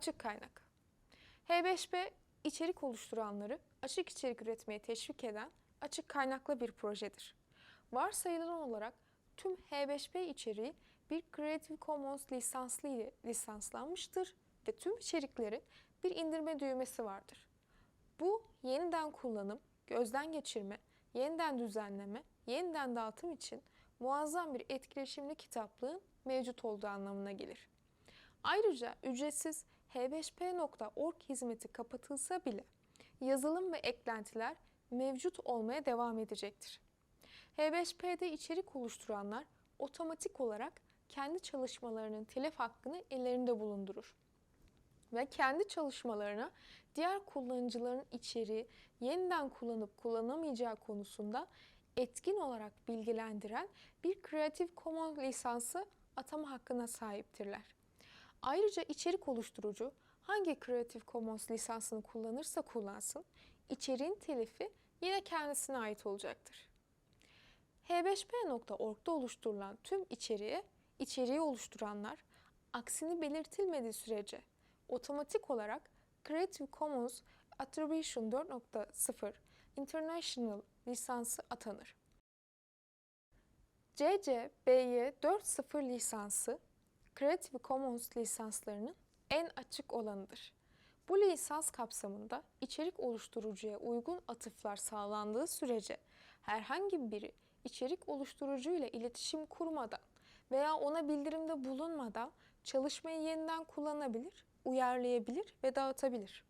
Açık kaynak. H5P içerik oluşturanları açık içerik üretmeye teşvik eden açık kaynaklı bir projedir. Varsayılan olarak tüm H5P içeriği bir Creative Commons lisanslı ile lisanslanmıştır ve tüm içeriklerin bir indirme düğmesi vardır. Bu yeniden kullanım, gözden geçirme, yeniden düzenleme, yeniden dağıtım için muazzam bir etkileşimli kitaplığın mevcut olduğu anlamına gelir. Ayrıca ücretsiz h5p.org hizmeti kapatılsa bile yazılım ve eklentiler mevcut olmaya devam edecektir. H5P'de içerik oluşturanlar otomatik olarak kendi çalışmalarının telif hakkını ellerinde bulundurur ve kendi çalışmalarına diğer kullanıcıların içeriği yeniden kullanıp kullanamayacağı konusunda etkin olarak bilgilendiren bir Creative Commons lisansı atama hakkına sahiptirler. Ayrıca içerik oluşturucu hangi Creative Commons lisansını kullanırsa kullansın, içeriğin telifi yine kendisine ait olacaktır. H5P.org'da oluşturulan tüm içeriğe, içeriği oluşturanlar aksini belirtilmediği sürece otomatik olarak Creative Commons Attribution 4.0 International lisansı atanır. CC BY 4.0 lisansı Creative Commons lisanslarının en açık olanıdır. Bu lisans kapsamında içerik oluşturucuya uygun atıflar sağlandığı sürece herhangi biri içerik oluşturucu ile iletişim kurmadan veya ona bildirimde bulunmadan çalışmayı yeniden kullanabilir, uyarlayabilir ve dağıtabilir.